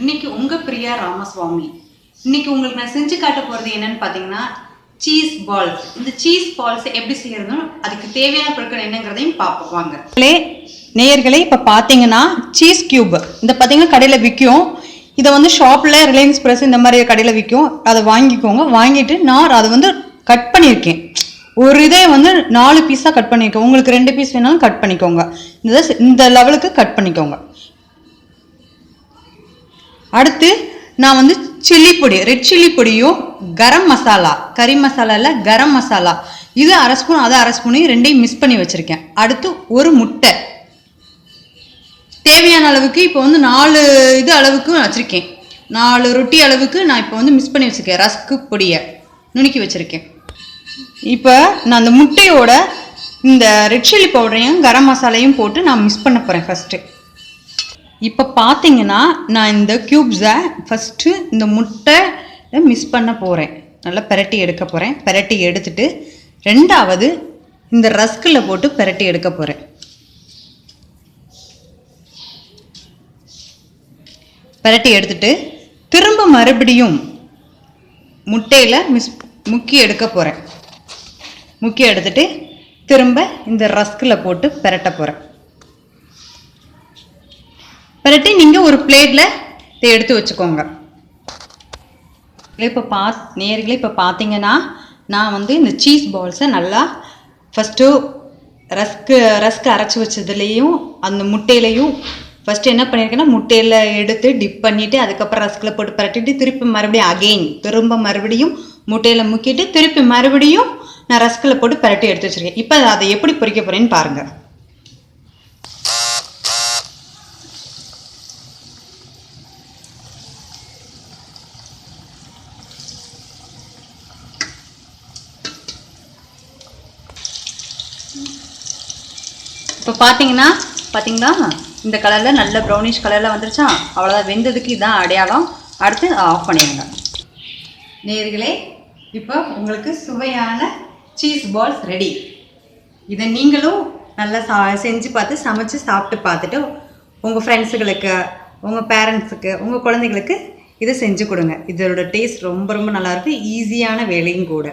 இன்னைக்கு உங்க பிரியா ராமசுவாமி. இன்னைக்கு உங்களுக்கு நான் செஞ்சு காட்ட போறது என்னன்னு பாத்தீங்கன்னா சீஸ் பால்ஸ் இந்த சீஸ் பால்ஸ் எப்படி செய்யறதுன்னு அதுக்கு தேவையான பொருட்கள் என்னங்கிறதையும் பார்ப்போம் வாங்க. நேயர்களே இப்போ பார்த்தீங்கன்னா சீஸ் கியூப் இந்த பார்த்தீங்கன்னா கடையில் விற்கும். இதை வந்து ஷாப்பில் ரிலையன்ஸ் ப்ரெஸ் இந்த மாதிரி கடையில் விற்கும். அதை வாங்கிக்கோங்க. வாங்கிட்டு நான் அதை வந்து கட் பண்ணியிருக்கேன். ஒரு இதே வந்து நாலு பீஸாக கட் பண்ணியிருக்கேன். உங்களுக்கு ரெண்டு பீஸ் வேணாலும் கட் பண்ணிக்கோங்க. இந்த இந்த லெவலுக்கு கட் பண்ணிக்கோங்க. அடுத்து நான் வந்து சில்லி பொடி ரெட் சில்லி பொடியும் கரம் மசாலா கறி மசாலாவில் கரம் மசாலா இது அரை ஸ்பூன் அதை அரை ஸ்பூனையும் ரெண்டையும் மிக்ஸ் பண்ணி வச்சுருக்கேன். அடுத்து ஒரு முட்டை. தேவையான அளவுக்கு இப்போ வந்து நாலு இது அளவுக்கு வச்சுருக்கேன். நாலு ரொட்டி அளவுக்கு நான் இப்போ வந்து மிக்ஸ் பண்ணி வச்சுருக்கேன். ரஸ்க்கு பொடியை நுணுக்கி வச்சுருக்கேன். இப்போ நான் அந்த முட்டையோட இந்த ரெட் சில்லி பவுடரையும் கரம் மசாலையும் போட்டு நான் மிக்ஸ் பண்ண போகிறேன் ஃபஸ்ட்டு இப்போ பார்த்தீங்கன்னா நான் இந்த க்யூப்ஸை ஃபஸ்ட்டு இந்த முட்டை மிஸ் பண்ண போகிறேன் நல்லா பெரட்டி எடுக்க போகிறேன் பெரட்டி எடுத்துட்டு ரெண்டாவது இந்த ரஸ்கில் போட்டு பெரட்டி எடுக்க போகிறேன் பெரட்டி எடுத்துட்டு திரும்ப மறுபடியும் முட்டையில் மிஸ் முக்கி எடுக்க போகிறேன் முக்கி எடுத்துட்டு திரும்ப இந்த ரஸ்கில் போட்டு பெரட்ட போகிறேன் பெரட்டி நீங்கள் ஒரு பிளேட்டில் இதை எடுத்து வச்சுக்கோங்க. இப்போ பா நேர்களே இப்போ பார்த்தீங்கன்னா நான் வந்து இந்த சீஸ் பால்ஸை நல்லா ஃபஸ்ட்டு ரஸ்க்கு ரஸ்க்கு அரைச்சி வச்சதுலேயும் அந்த முட்டையிலையும் ஃபஸ்ட்டு என்ன பண்ணியிருக்கேன்னா முட்டையில் எடுத்து டிப் பண்ணிவிட்டு அதுக்கப்புறம் ரஸ்கில் போட்டு பரட்டிட்டு திருப்பி மறுபடியும் அகெயின் திரும்ப மறுபடியும் முட்டையில் முக்கிட்டு திருப்பி மறுபடியும் நான் ரஸ்கில் போட்டு பரட்டி எடுத்து வச்சுருக்கேன். இப்போ அதை எப்படி பொறிக்க போகிறேன்னு பாருங்கள் இப்போ பார்த்தீங்கன்னா பார்த்தீங்களா? இந்த கலரில் நல்ல ப்ரௌனிஷ் கலரில் வந்துருச்சா? அவ்வளோதான் வெந்ததுக்கு இதான் அடையாளம். அடுத்து ஆஃப் பண்ணிடுங்க. நேர்களே இப்போ உங்களுக்கு சுவையான சீஸ் பால்ஸ் ரெடி இதை நீங்களும் நல்லா சா செஞ்சு பார்த்து சமைச்சு சாப்பிட்டு பார்த்துட்டு உங்கள் ஃப்ரெண்ட்ஸுகளுக்கு உங்கள் பேரண்ட்ஸுக்கு உங்கள் குழந்தைங்களுக்கு இதை செஞ்சு கொடுங்க. இதோட டேஸ்ட் ரொம்ப ரொம்ப நல்லாயிருக்கு ஈஸியான வேலையும் கூட.